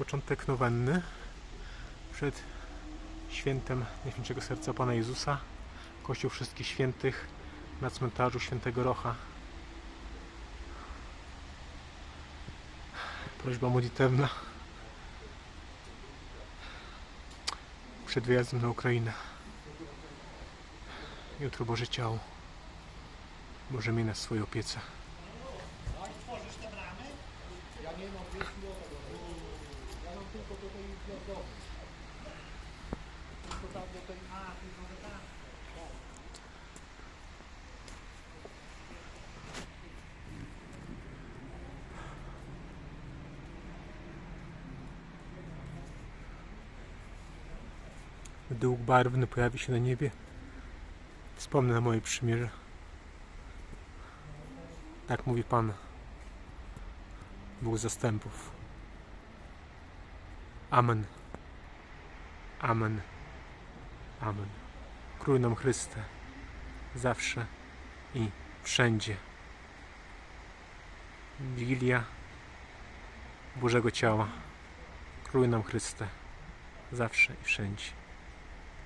początek nowenny przed świętem Najświętszego Serca Pana Jezusa. Kościół Wszystkich Świętych na cmentarzu Świętego Rocha. Prośba modlitewna przed wyjazdem na Ukrainę. Jutro Boże Ciało. Boże miej nas w swojej opiece. Gdy łuk barwny pojawi się na niebie, wspomnę na moje przymierze. Tak mówi Pan, Bóg zastępów. Amen. Amen. Amen. Krój nam Chryste, zawsze i wszędzie. Wigilia Bożego Ciała. Krój nam Chryste, zawsze i wszędzie.